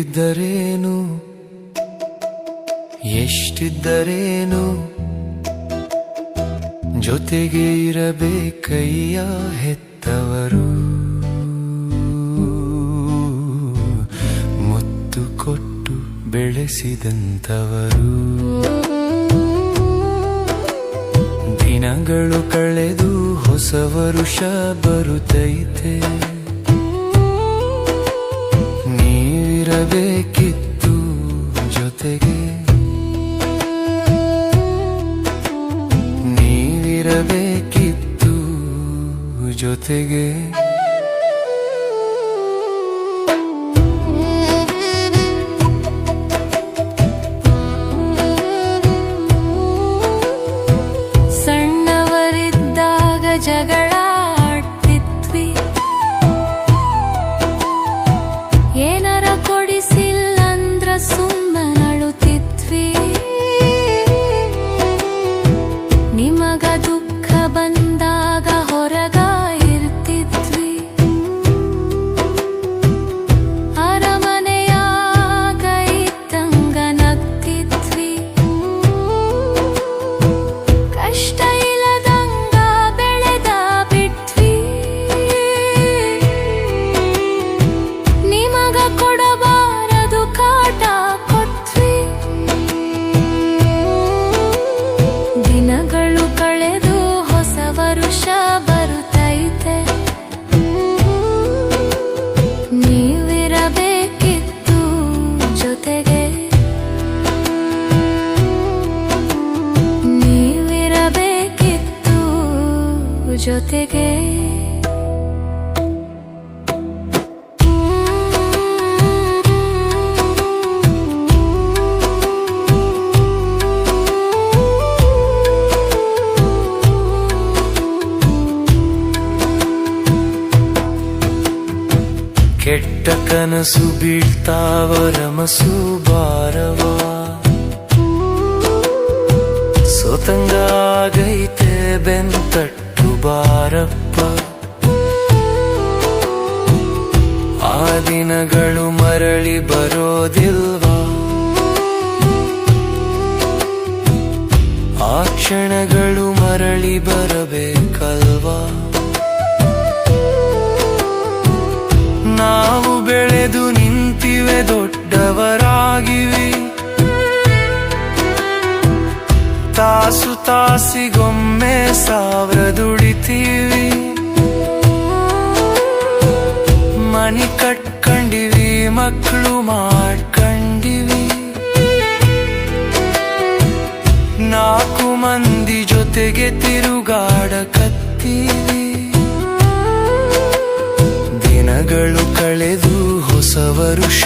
ಹೇಗಿದ್ದರೇನು ಎಷ್ಟಿದ್ದರೇನು? ಜೊತೆಗೆ ಇರಬೇಕಯ್ಯ ಹೆತ್ತವರು. ಮುತ್ತು ಕೊಟ್ಟು ಬೆಳೆಸಿದಂಥವರು. ದಿನಗಳು ಕಳೆದು ಹೊಸ ವರುಷ ಬರುತ್ತೈತೆ ನೀವಿರಬೇಕಿತ್ತು ಜೊತೆಗೆ. ನೀವಿರಬೇಕಿತ್ತು ಜೊತೆಗೆ. ಸಣ್ಣವರಿದ್ದಾಗ ಜೊತೆಗೆ. ಕೆಟ್ಟ ಕನಸು ಬೀಳ್ತಾವರ ಮಸು ಬಾರವ ಸೊತಂಗಾಗೈತೆ ಬೆಂತಟ್ಟು ಬಾರಪ್ಪ. ಆ ದಿನಗಳು ಮರಳಿ ಬರೋದಿಲ್ವಾ? ಆ ಕ್ಷಣಗಳು ಮರಳಿ ಬರಬೇಕಲ್ವಾ? ನಾವು ಬೆಳೆದು ನಿಂತಿವೆ ದೊಡ್ಡವರಾಗಿವಿ. ತಾಸು ತಾಸಿಗೊಮ್ಮೆ ಸಾವಿರ ದುಡಿತೀವಿ. ಮನಿ ಕಟ್ಕೊಂಡಿವಿ, ಮಕ್ಕಳು ಮಾಡ್ಕೊಂಡಿವಿ. ನಾಲ್ಕು ಮಂದಿ ಜೊತೆಗೆ ತಿರುಗಾಡಕತ್ತೀವಿ ದಿನಗಳು ಕಳೆದು ಹೊಸ ವರುಷ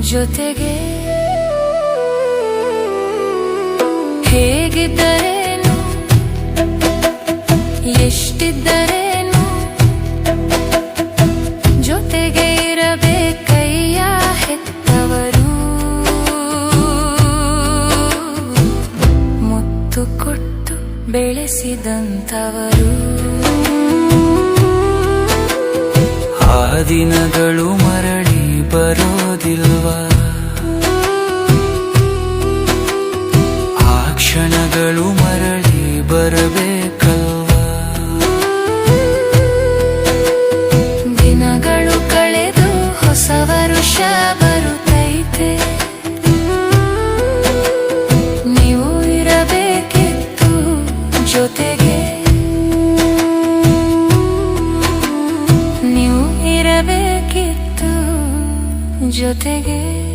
ಜೊತೆಗೆ ಹೇಗಿದ್ದರೇನು ಎಷ್ಟಿದ್ದರೇನು ಜೊತೆಗೆ ಇರಬೇಕಯ್ಯ ಹೆತ್ತವರು. ಮುತ್ತು ಕೊಟ್ಟು ಬೆಳೆಸಿದಂಥವರು. ಆ ದಿನಗಳು ಮರಳಿ ಜೊತೆಗೆ